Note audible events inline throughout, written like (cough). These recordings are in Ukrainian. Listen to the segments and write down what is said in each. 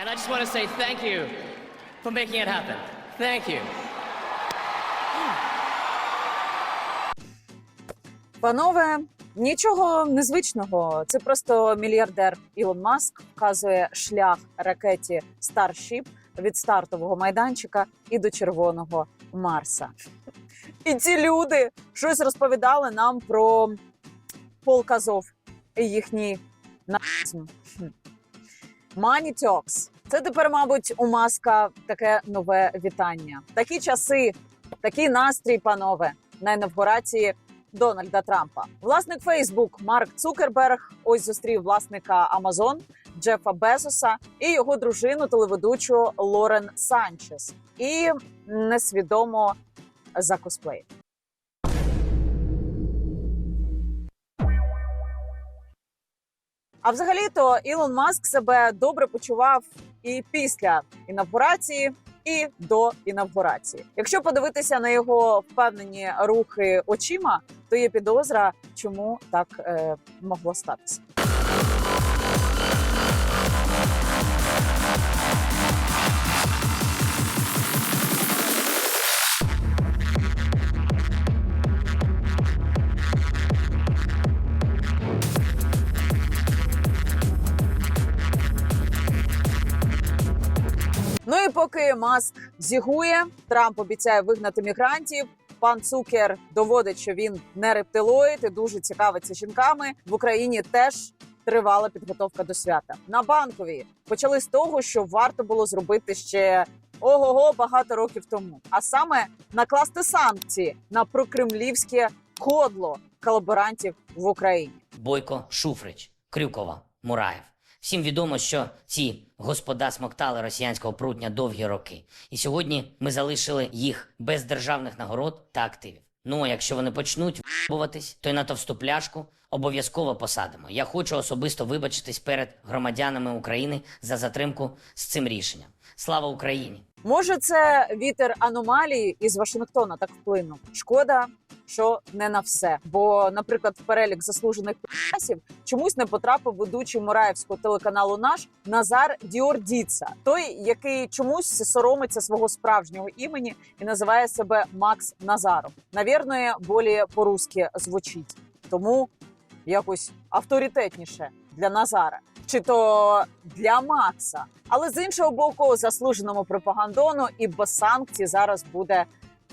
And I just want to say thank you for making it happen. Thank you. Панове, нічого незвичного. Це просто мільярдер Ілон Маск вказує шлях ракеті Starship від стартового майданчика і до червоного Марса. І ці люди щось розповідали нам про полк Азов і їхній нацизм. Money Talks. Це тепер, мабуть, у Маска таке нове вітання. Такі часи, такий настрій, панове, на інавгурації Дональда Трампа. Власник Фейсбук Марк Цукерберг ось зустрів власника Амазон Джефа Безоса і його дружину телеведучу Лорен Санчес. І несвідомо за косплей. А взагалі-то Ілон Маск себе добре почував і після інавгурації, і до інавгурації. Якщо подивитися на його впевнені рухи очима, то є підозра, чому так е, могло статися. Поки Маск зігує, Трамп обіцяє вигнати мігрантів. Пан Цукер доводить, що він не рептилоїд і дуже цікавиться жінками. В Україні теж тривала підготовка до свята. На банковій почали з того, що варто було зробити ще ого-го багато років тому, а саме накласти санкції на прокремлівське кодло колаборантів в Україні. Бойко, Шуфрич, Крюкова, Мураєв. Всім відомо, що ці господа смоктали росіянського прутня довгі роки. І сьогодні ми залишили їх без державних нагород та активів. Ну, а якщо вони почнуть вбуватись, то й на товсту пляшку обов'язково посадимо. Я хочу особисто вибачитись перед громадянами України за затримку з цим рішенням. Слава Україні! Може, це вітер аномалії із Вашингтона так вплинув. Шкода, що не на все. Бо, наприклад, в перелік заслужених підписів чомусь не потрапив ведучий Мураївського телеканалу наш Назар Діордіца, той, який чомусь соромиться свого справжнього імені і називає себе Макс Назаров. Навірно, болі по-русски звучить, тому якось авторитетніше для Назара. Чи то для Макса, але з іншого боку, заслуженому пропагандону і без санкцій зараз буде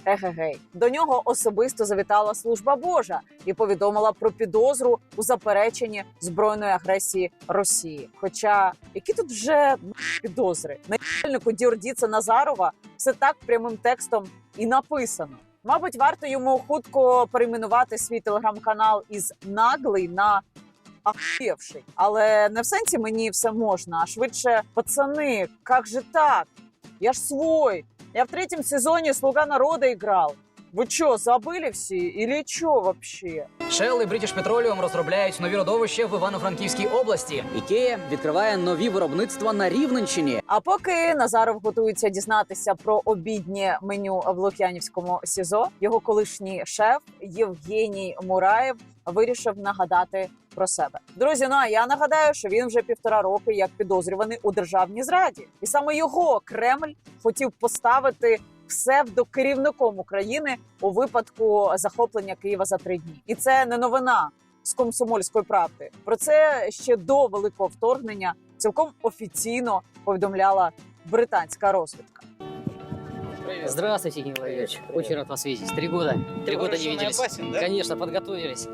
егегей. До нього особисто завітала служба Божа і повідомила про підозру у запереченні збройної агресії Росії. Хоча які тут вже підозри начальнику Діордіца Назарова все так прямим текстом і написано. Мабуть, варто йому хутко перейменувати свій телеграм-канал із наглий на ахуєвший. Але не в сенсі мені все можна, а швидше пацани, як же так? Я ж свой. Я в третьем сезоне «Слуга народа» играл. Вы что, забыли все? Или что вообще? Shell і British Petroleum розробляють нові родовища в Івано-Франківській області. Ікея відкриває нові виробництва на Рівненщині. А поки Назаров готується дізнатися про обіднє меню в Лук'янівському СІЗО, його колишній шеф Євгеній Мураєв вирішив нагадати про себе. Друзі, ну а я нагадаю, що він вже півтора роки як підозрюваний у державній зраді, і саме його Кремль хотів поставити псевдокерівником України у випадку захоплення Києва за три дні. І це не новина з комсомольської правди. Про це ще до великого вторгнення цілком офіційно повідомляла британська розвідка. Здравствуйте, Евгений Владимирович. Очень рад вас видеть. Три года. Три года не виделись. Конечно, подготовились.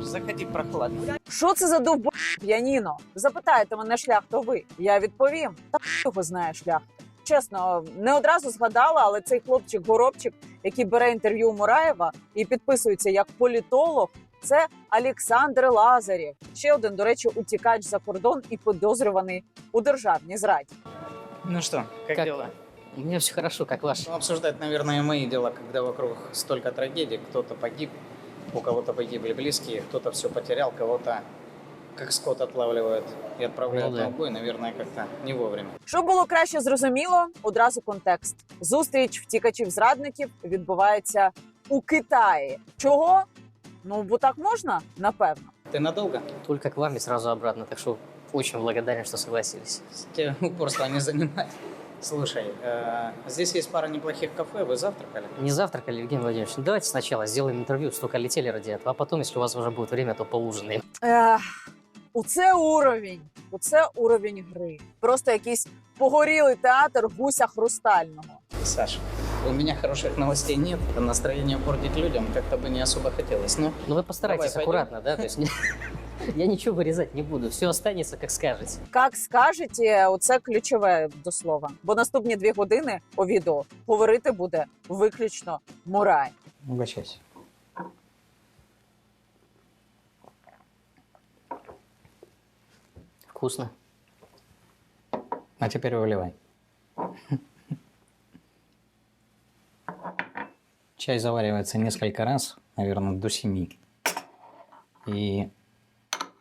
Заходи прохладно. Що це за довб п'яніно? Запитаєте мене шлях, то ви. Я відповім. Та його знає шлях. Чесно, не одразу згадала, але цей хлопчик-горобчик, який бере інтерв'ю у Мураєва і підписується як політолог, це Олександр Лазарєв. Ще один, до речі, утікач за кордон і підозрюваний у державній зраді. Ну что, как, Как? дела? У меня все хорошо, как ваш. Ну, обсуждать, наверное, мои дела, когда вокруг столько трагедий. Кто-то погиб, у кого-то погибли близкие, кто-то все потерял, кого-то как скот отлавливают и отправляют Ну да. на убой, наверное, как-то не вовремя. Щоб було краще зрозуміло, одразу контекст. Зустріч втікачів-зрадників відбувається у Китаї. Чого? Ну бо так можна, напевно. Ты надолго? Только к вам и сразу обратно. Так что очень благодарен, что согласились. Тебе упорство не занимать. Слушай, э, здесь есть пара неплохих кафе. Вы завтракали? Не завтракали, Евгений Владимирович? Ну, Давайте сначала сделаем интервью, столько летели ради этого, а потом, если у вас уже будет время, то поужинаем. Ех, оце уровень. Оце уровень гри. Просто якийсь погорілий театр гуся хрустального. Саша, у меня хороших новостей нет. а Настроение портить людям как-то бы не особо хотелось. Но Ну вы постарайтесь Давай, пойдем. аккуратно, да? То есть не- (laughs) я ничего вырезать не буду, все останется, как скажете. Як скажете, оце ключове до слова. Бо наступні дві години у відео говорити буде виключно Мурай. угощайся. Вкусно. А теперь выливай. Чай заваривается несколько раз, наверное, до семи. И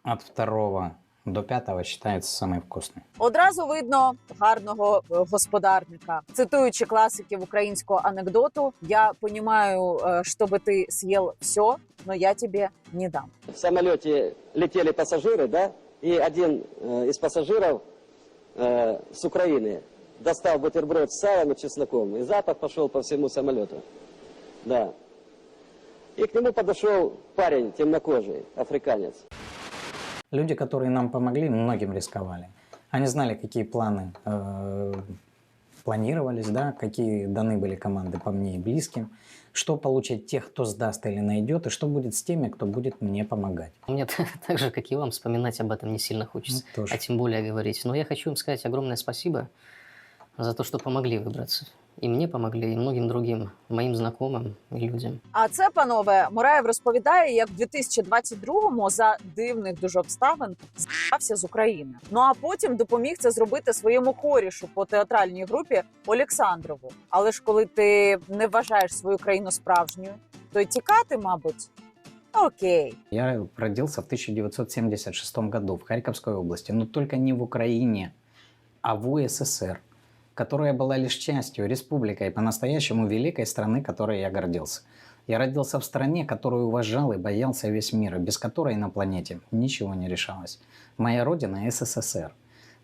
от второго до пятого считается самый вкусный. Одразу видно гарного е, господарника. Цитуючи класиків українського анекдоту, я понімаю, е, щоб ти з'їв все, но я тебе не дам. в самолете летели пассажиры, да, И один э, из пассажиров э, с Украины достал бутерброд с салом и чесноком, и запах пошел по всему самолету. Да. И к нему подошел парень темнокожий, африканец. Люди, которые нам помогли, многим рисковали. Они знали, какие планы э, планировались, да, какие даны были команды по мне и близким, что получат тех, кто сдаст или найдет, и что будет с теми, кто будет мне помогать. Мне (laughs) так же, как и вам, вспоминать об этом не сильно хочется. Ну, тоже. А тем более говорить. Но я хочу им сказать огромное спасибо за то, что помогли выбраться. И мне помогли, и многим другим моим знакомым и людям. А це, панове, Мураєв розповідає, як в 2022-му за дивних дуже обставин з'явився з України. Ну а потім допоміг це зробити своєму корішу по театральній групі Олександрову. Але ж коли ти не вважаєш свою країну справжньою, то й тікати, мабуть, окей. Я родился в 1976 году в Харьковской области, но только не в Украине, а в УССР, которая была лишь частью, республикой, по-настоящему великой страны, которой я гордился. Я родился в стране, которую уважал и боялся весь мир, и без которой на планете ничего не решалось. Моя родина – СССР.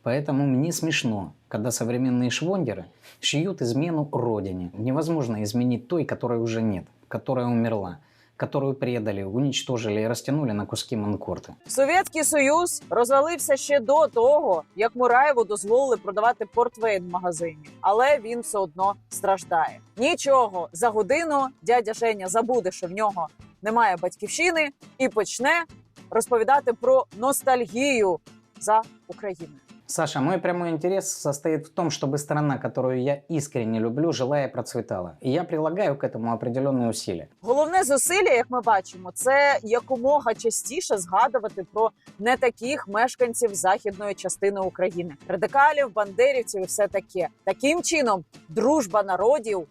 Поэтому мне смешно, когда современные швондеры шьют измену родине. Невозможно изменить той, которой уже нет, которая умерла, которую предали, уничтожили и растянули на куски манкорты. Совєтський Союз розвалився ще до того, як Мураєву дозволили продавати портвейн в магазині, але він все одно страждає. Нічого за годину дядя Женя забуде, що в нього немає батьківщини, і почне розповідати про ностальгію за Україною. Саша, мой прямой интерес состоит в том, чтобы страна, которую я искренне люблю, жила и процветала. И я прилагаю к этому определенные усилия. Головне зусилля, як ми бачимо, це якомога частіше згадувати про не таких мешканців західної частини України, радикалів, бандерівців і все таке. Таким чином, дружба народів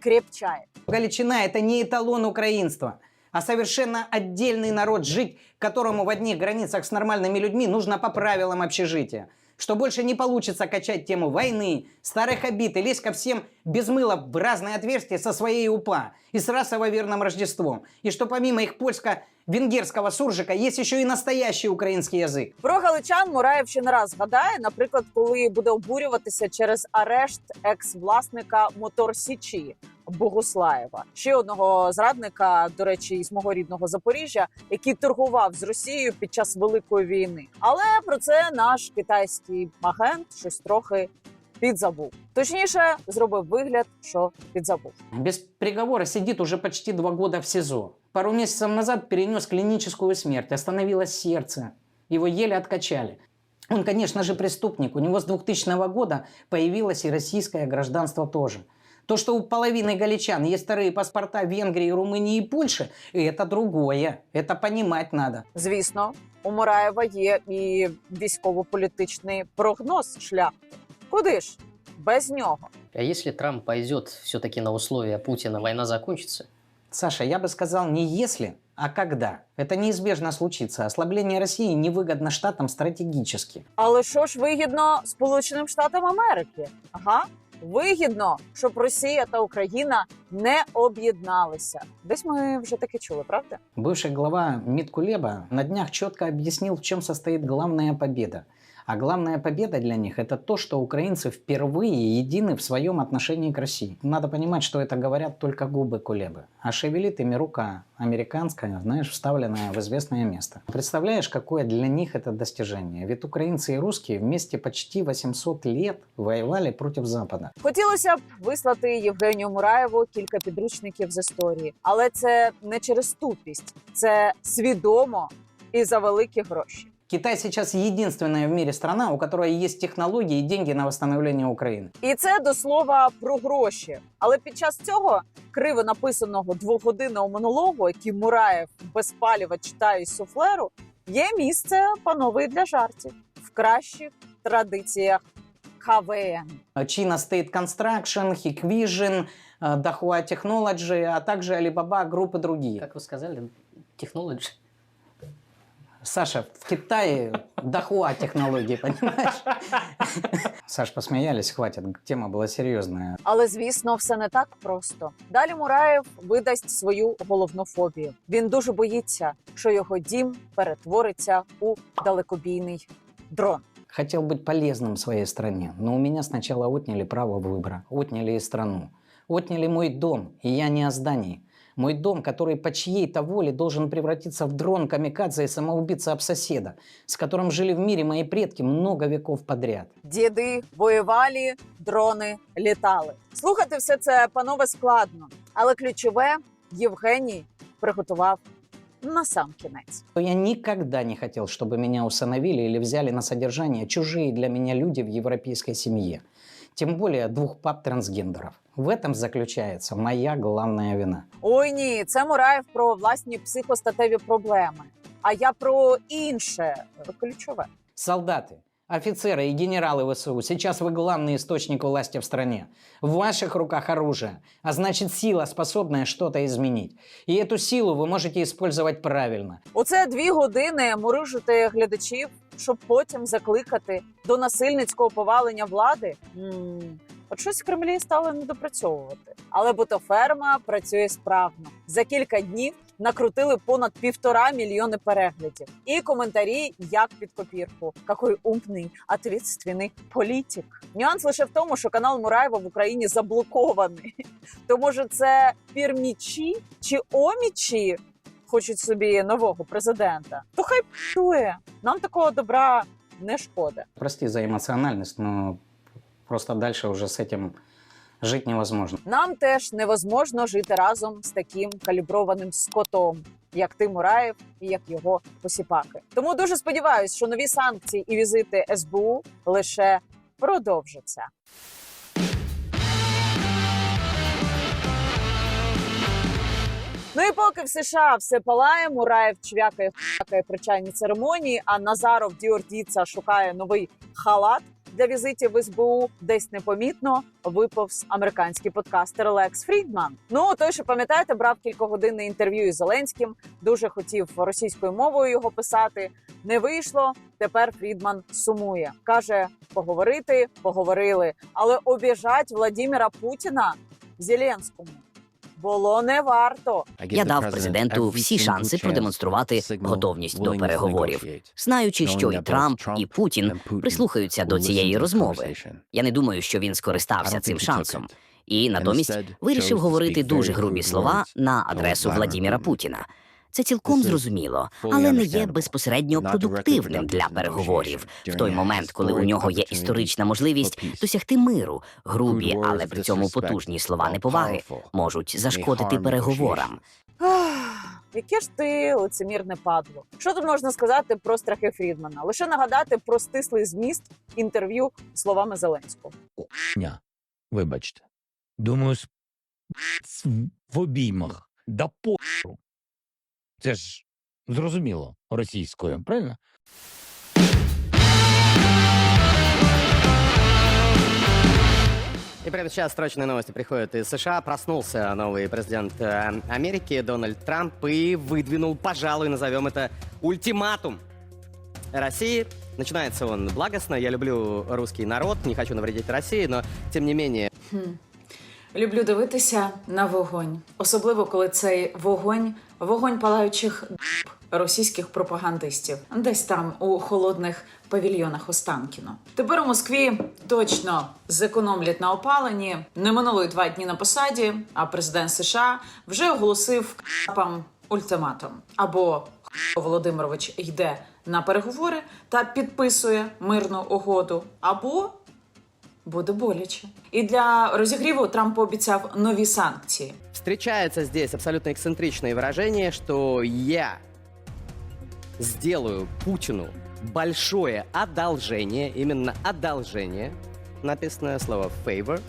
крепчає. Галичина – это не эталон украинства, а совершенно отдельный народ, жить которому в одних границах с нормальными людьми нужно по правилам общежития. Что больше не получится качать тему войны, старых обид и лезть ко всем без мыла в разные отверстия со своей УПА и с расово-верным Рождеством. И что помимо их польско-венгерского суржика есть еще и настоящий украинский язык. Про галичан Мураєв ще не раз згадає, наприклад, коли буде обурюватися через арешт екс-власника Мотор Січі Богуслаєва, ще одного зрадника, до речі, із мого рідного Запоріжжя, який торгував з Росією під час великої війни. Але про це наш китайський агент щось трохи підзабув. Точніше, зробив вигляд, що підзабув. Без приговора сидит уже почти два года в СИЗО. Пару месяцев назад перенес клиническую смерть, остановилось сердце. Его еле откачали. Он, конечно же, преступник. У него с 2000 года появилось и российское гражданство тоже. То, что у половины галичан есть вторые паспорта Венгрии, Румынии и Польши, это другое. Это понимать надо. Звісно, у Мураєва є і військово-політичний прогноз шляху. Куди ж без нього? А если Трамп пойдет все-таки на условия Путина, война закончится? Саша, я бы сказал не если, а когда. Это неизбежно случится. Ослабление России невыгодно штатам стратегически. Але що ж вигідно Сполученим Штатам Америки? Ага. вигідно, щоб Росія та Україна не об'єдналися. Десь ми вже таке чули, правда? Бывший глава МИД Кулеба на днях четко объяснил, в чем состоит главная победа. А главная победа для них – это то, что украинцы впервые едины в своем отношении к России. Надо понимать, что это говорят только губы Кулебы. А шевелит ими рука американская, знаешь, вставленная в известное место. Представляешь, какое для них это достижение? Ведь украинцы и русские вместе почти 800 лет воевали против Запада. Хотілося б вислати Євгенію Мураєву кілька підручників з історії, але це не через тупість, це свідомо і за великі гроші. Китай сейчас единственная в мире страна, у которой есть технологии и деньги на восстановление Украины. І це до слова про гроші. Але під час цього криво написаного двогодинного монологу, який Мураєв без паліва читає із суфлеру, є місце панове і для жартів в кращих традиціях КВН. China State Construction, Hikvision, э, Dahua Technology, а также Alibaba Group и другие. Как вы сказали, технологии. Саша, в Китае Dahua технологии, понимаешь? (laughs) Саш, посмеялись, хватит. Тема была серьезная. Але звісно, все не так просто. Далі Мураєв видасть свою головну фобію. Він дуже боїться, що його дім перетвориться у далекобійний дрон. Хотел быть полезным своей стране, но у меня сначала отняли право выбора, отняли и страну. Отняли мой дом, и я не о здании. Мой дом, который по чьей-то воле должен превратиться в дрон камикадзе и самоубийца об соседа, с которым жили в мире мои предки много веков подряд. Діди воювали, дрони літали. Слухати все це панове складно, але ключове Євгеній приготував на сам кінець. Я никогда не хотел, чтобы меня усыновили или взяли на содержание чужие для меня люди в европейской семье. Тем более двух пап трансгендеров. В этом заключається моя головна вина. Ой ні, це Мураєв про власні психостатеві проблеми. А я про інше ключове. Солдаты, офицеры и генералы ВСУ, сейчас вы главный источник власти в стране. В ваших руках оружие, а значит сила, способная что-то изменить. И эту силу вы можете использовать правильно. Оце дві години мурижити глядачів, щоб потім закликати до насильницького повалення влади. м От щось в Кремлі стали недопрацьовувати. Але бутоферма працює справно. За кілька днів накрутили понад півтора мільйони переглядів. І коментарі як під копірку. Какой умний, ответственний політик. Нюанс лише в тому, що канал Мураєва в Україні заблокований. (laughs) То може це пірмічі чи омічі хочуть собі нового президента, то хай пшує. Нам такого добра не шкода. Прости за эмоциональность, но просто дальше уже с этим жить невозможно. Нам теж невозможно жити разом з таким каліброваним скотом, як ти Мураєв і як його посіпаки. Тому дуже сподіваюся, що нові санкції і візити СБУ лише продовжаться. Ну і поки в США все палає, Мураєв чвякає хакає при церемонії, а Назаров Діордіца шукає новий халат для візитів СБУ. Десь непомітно виповз американський подкастер Лекс Фрідман. Ну той, що пам'ятаєте, брав кількогодинне інтерв'ю із Зеленським. Дуже хотів російською мовою його писати. Не вийшло. Тепер Фрідман сумує. каже: поговорити, поговорили, але обіжать Владіміра Путіна Зеленському було не варто. Я дав президенту всі шанси продемонструвати готовність до переговорів, знаючи, що і Трамп, і Путін прислухаються до цієї розмови. Я не думаю, що він скористався цим шансом, і натомість вирішив говорити дуже грубі слова на адресу Владіміра Путіна. Це цілком зрозуміло, але не є безпосередньо продуктивним для переговорів в той момент, коли у нього є історична можливість досягти миру. Грубі, але при цьому потужні слова неповаги можуть зашкодити переговорам. Яке ж ти лицемірне падло? Що тут можна сказати про страхи Фрідмана? Лише нагадати про стислий зміст інтерв'ю словами Зеленського. Ня, вибачте. Думаю, в обіймах. Да похеру. Це ж зрозуміло російською, правильно? И прямо сейчас срочные новости приходят из США. Проснулся новый президент э, Америки Дональд Трамп и выдвинул, пожалуй, назовем это ультиматум России Начинается он благостно. Я люблю русский народ, не хочу навредить России, но тем не менее Хм. Люблю дивитися на вогонь, особливо коли цей вогонь вогонь палаючих російських пропагандистів, десь там у холодних павільйонах Останкіно. Тепер у Москві точно зекономлять на опаленні. Не минуло два дні на посаді, а президент США вже оголосив капам ультиматум або Володимирович йде на переговори та підписує мирну угоду, або буде боляче. І для розігріву Трамп пообіцяв нові санкції. встречается здесь абсолютно эксцентричное выражение, что я сделаю Путину большое одолжение, именно одолжение, написанное слово favor.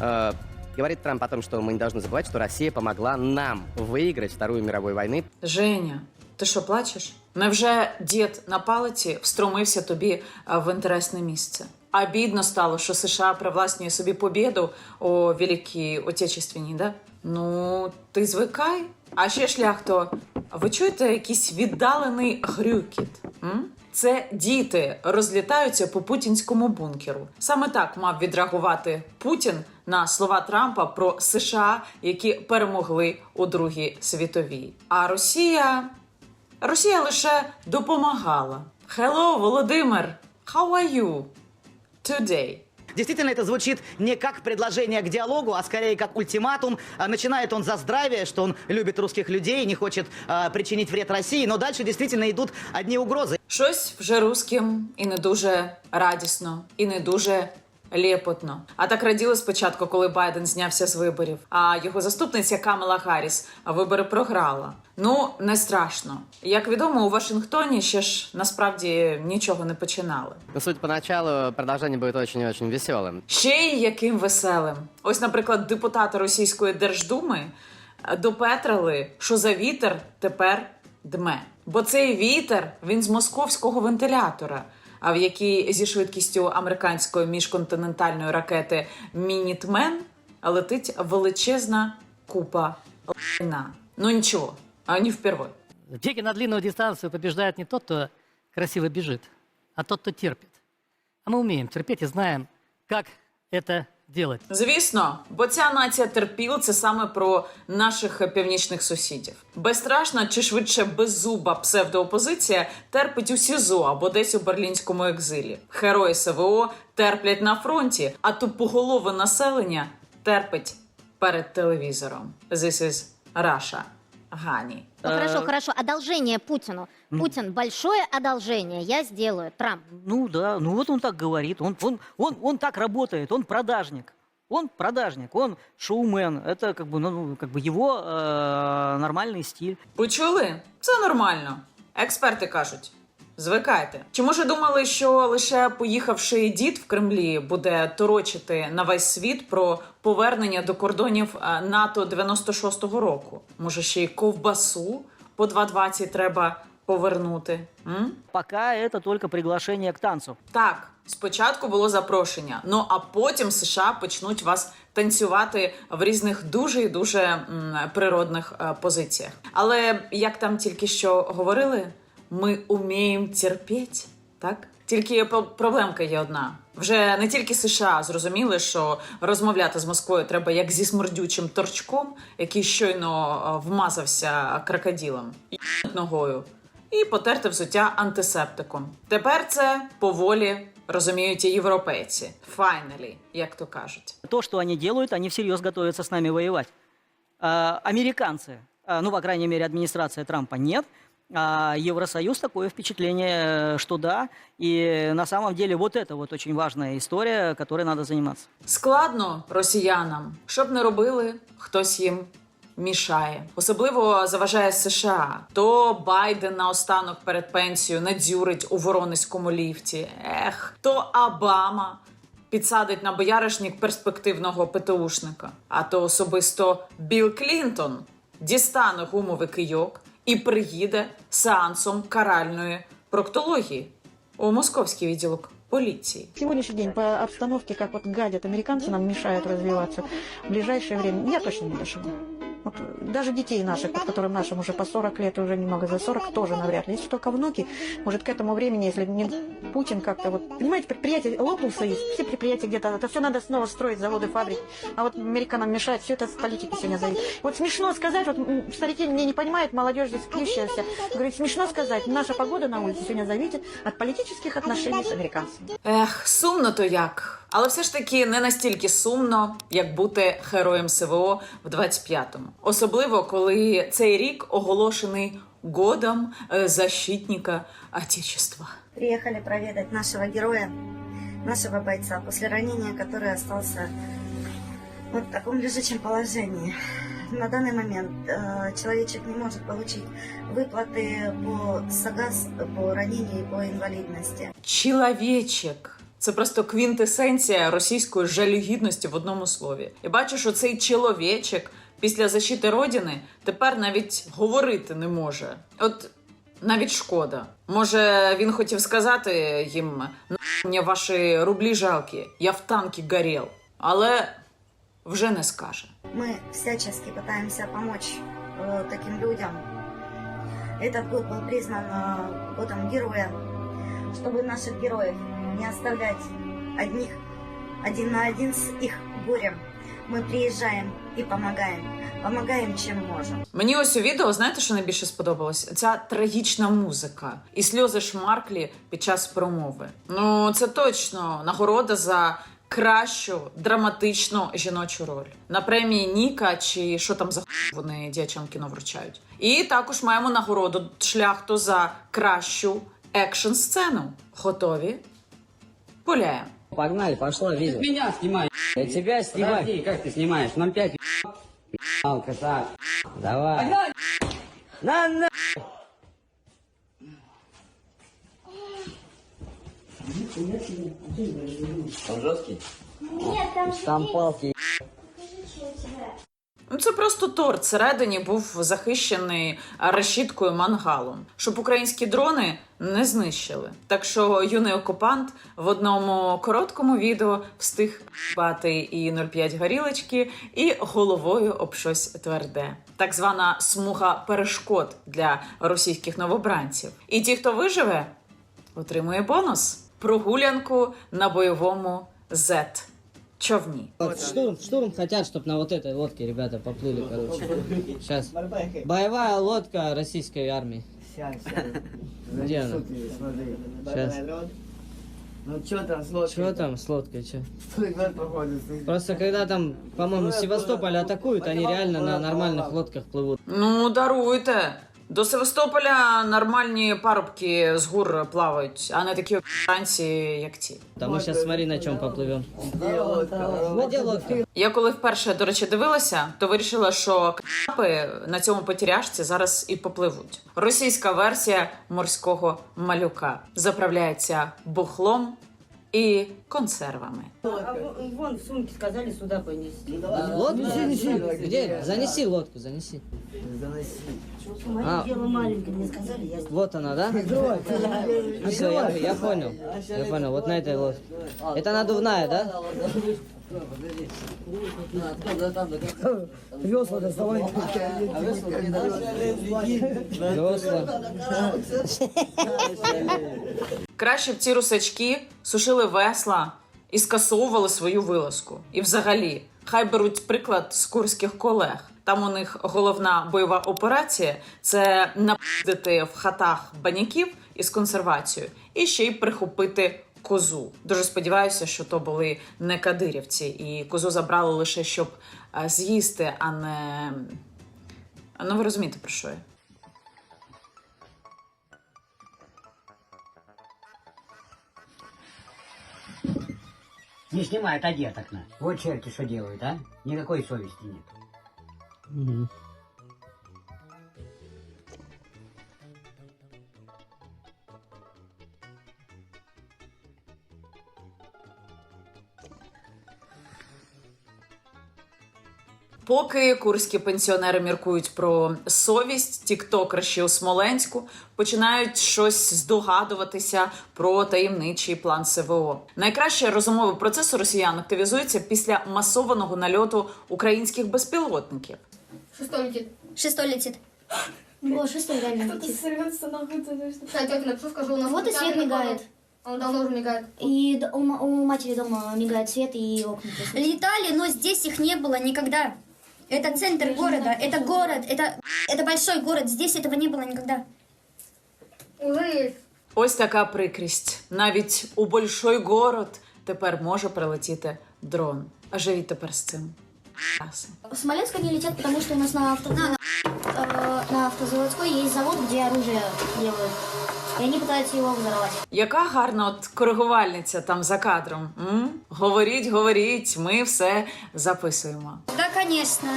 Э, говорит Трамп о том, что мы не должны забывать, что Россия помогла нам выиграть Вторую мировую войну. Женя, ти що плачеш? Невже дід на палиці встромився тобі а, в інтересне місце? А бідно стало, що США привласнює собі побіду у Великій Отечественній, да? Ну, ти звикай. А ще шляхто, ви чуєте якийсь віддалений грюкіт? М? Це діти розлітаються по путінському бункеру. Саме так мав відреагувати Путін на слова Трампа про США, які перемогли у Другій світовій. А Росія Росія лише допомагала. Hello, Володимир! How are you today? Действительно, это звучит не как предложение к диалогу, а скорее как ультиматум. Начинает он за здравие, что он любит русских людей, не хочет а, причинить вред России, но дальше действительно идут одни угрозы. Щось вже русским і не дуже радісно, і не дуже лєпотно. А так раділи спочатку, коли Байден знявся з виборів. А його заступниця Камала Гарріс вибори програла. Ну, не страшно. Як відомо, у Вашингтоні ще ж насправді нічого не починали. Но, судя по началу, продолжение будет очень-очень веселым. Ще й яким веселим. Ось, наприклад, депутати Російської Держдуми е, допетрили, що за вітер тепер дме. Бо цей вітер він з московського вентилятора, в якій зі швидкістю американської міжконтинентальної ракети Мінітмен летить величезна купа лайна. Ну нічого, а не впервой. В на длинную дистанцию побеждает не тот, кто красиво бежит, а тот, кто терпит. А мы умеем терпеть и знаем, как это делать. Звісно, бо ця нація терпіл це саме про наших північних сусідів. Безстрашна чи швидше беззуба псевдоопозиція терпить у СІЗО або десь у берлінському екзилі. Герої СВО терплять на фронті, а тупоголове населення терпить перед телевізором. This is Russia. Гані. Ну, хорошо, хорошо. Одолжение Путину. Путин, большое одолжение я сделаю. Трамп. Ну да, ну вот он так говорит, он, он, он, он так работает, он продажник. Он продажник, он шоумен. Это как бы, ну, как бы его э, нормальный стиль. Почули? Це нормально. Експерти кажуть. Звикайте. Чи може думали, що лише поїхавши дід в Кремлі буде торочити на весь світ про повернення до кордонів е, НАТО 96-го року? Може, ще й ковбасу по 2.20 треба повернути? М? Пока это только приглашение к танцу. Так, спочатку було запрошення, ну а потім США почнуть вас танцювати в різних дуже і дуже природних е, позиціях. Але як там тільки що говорили, ми уміємо терпіти, так? Тільки проблемка є одна. Вже не тільки США зрозуміли, що розмовляти з Москвою треба як зі смердючим торчком, який щойно е, вмазався крокодилом, ногою, і потерти взуття антисептиком. Тепер це поволі розуміють і європейці. Finally, як то кажуть. То, что они делают, они всерьез готовятся с нами воевать. А, американцы, а, ну, по крайней мере, администрация Трампа нет, а Евросоюз такое впечатление, э, что да. И на самом деле вот это вот очень важная история, которой надо заниматься. Складно росіянам, щоб не робили, хтось їм мішає. Особливо заважає США. То Байден наостанок перед пенсією надзюрить у воронезькому ліфті. Ех, то Обама підсадить на бояришник перспективного ПТУшника. А то особисто Білл Клінтон дістане гумовий кийок і приїде сеансом каральної проктології у московський відділок полиции. Сегодняшний день по обстановке, как вот гадят американцы, нам мешают развиваться в ближайшее время, я точно не дошла. Вот даже детей наших, вот которым нашим уже по 40 лет, уже немного за 40, тоже навряд ли. Если только внуки, может, к этому времени, если не Путин как-то вот... Понимаете, предприятие лопнул союз, все предприятия где-то, это все надо снова строить, заводы, фабрики. А вот американам мешает, все это с политики сегодня зависит. Вот смешно сказать, вот м, старики меня не понимают, молодежь здесь клющаяся. Говорит, смешно сказать, наша погода на улице сегодня зависит от политических отношений с американцами. Ех, сумно то як. Але все ж таки не настільки сумно, як бути героєм СВО в 25-му. Особливо, коли цей рік оголошений годом е, защитника Отечества. Приехали проведать нашего героя, нашего бойца, после ранения, который остался вот в таком лежачем положении. На данный момент э, человечек не может получить выплаты по САГАС, по ранению и по инвалидности. Чоловічик. Це просто квінтесенція російської жалюгідності в одному слові. І бачу, що цей чоловічик після защити родини тепер навіть говорити не може. От навіть шкода. Може, він хотів сказати їм «На мені ваші рублі жалкі, я в танки горів, але вже не скаже. Мы всячески пытаемся помочь э, таким людям. Этот год был признан э, годом героя, чтобы наших героев не оставлять одних, один на один с их горем. Мы приезжаем и помогаем. Помогаем, чем можем. Мені ось у відео, знаєте, що найбільше сподобалось? Ця трагічна музика і сльози шмарклі під час промови. Ну, це точно нагорода за кращу драматичну жіночу роль на премії Ніка чи що там за хуй вони дівчам кіно вручають. І також маємо нагороду шляхту за кращу екшн сцену. Готові? Пуляємо. Погнали, пошла видео. Меня снимай. Я тебя снимаю. Подожди, как ты снимаешь? 0,5. Алка, Давай. На, на. Там жесткий? Нет, там Там палки. Ну, це просто торт. Всередині був захищений решіткою мангалом, щоб українські дрони не знищили. Так що юний окупант в одному короткому відео встиг бати і 0,5 горілочки, і головою об щось тверде. Так звана смуга перешкод для російських новобранців. І ті, хто виживе, отримує бонус прогулянку на бойовому Z човні. Штурм, штурм хотят, чтобы на вот этой лодке ребята поплыли, короче. Сейчас. Боевая лодка российской армии. Где она? Сейчас. Ну что там с лодкой? Что там с лодкой, проходит. Просто когда там, по-моему, Севастополь атакуют, они реально на нормальных лодках плывут. Ну, даруйте. До Севастополя нормальні парубки з гур плавають, а не такі танці, як ті. Там мы сейчас смотри, на чем поплывем. На где? Я коли вперше, до речі, дивилася, то вирішила, що капи на цьому потіряшці зараз і попливуть. Російська версія морського малюка заправляється бухлом і консервами. Вон в сумке сказали сюда понести. Лодку? Где? Занеси лодку, занеси. Заноси. А. Дело маленькое, мне сказали, я Вот она, да? Все, я, я понял. Я понял, вот на этой лодке. Это надувная, да? Весла доставай. Весла. Краще б ці русачки сушили весла і скасовували свою вилазку. І взагалі, хай беруть приклад з курських колег. Там у них головна бойова операція це нападити в хатах баняків із консервацією і ще й прихопити козу. Дуже сподіваюся, що то були не кадирівці, і козу забрали лише щоб е, з'їсти, а не. Ну, ви розумієте про що я. Не снимай, отойди от окна. Вот черти что делают, а? Никакой совести нет. Поки курські пенсіонери міркують про совість, тіктокерші у Смоленську починають щось здогадуватися про таємничий план СВО. Найкраще розумовий процес у росіян активізується після масованого нальоту українських безпілотників. Шестой летит. Шестой летит. О, шестой реально летит. сорвется нахуй. Кстати, тетя напишу, скажу, у нас Вот и свет мигает. поворот. Он давно уже мигает. И д- у, у матери дома мигает свет и окна. Летали, но здесь их не было никогда. Это центр города, это город, это, это большой город. Здесь этого не было никогда. Уже есть. Ось така прикрість. Навіть у большой город тепер може прилетіти дрон. А живіть тепер з цим. Ясно. В Смоленск они летят, потому что у нас на, авто... э, на автозаводской есть завод, где оружие делают. И они пытаются его взорвать. Яка гарна от коригувальниця там за кадром. М? Говоріть, говоріть, ми все записуємо. Да, конечно.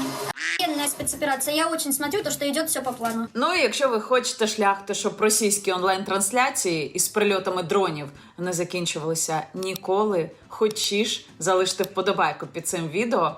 Охуенная спецоперация. Я очень смотрю то, что идет все по плану. Ну і якщо ви хочете шляхти, щоб російські онлайн-трансляції із прильотами дронів не закінчувалися ніколи, хочі ж залиште вподобайку під цим відео.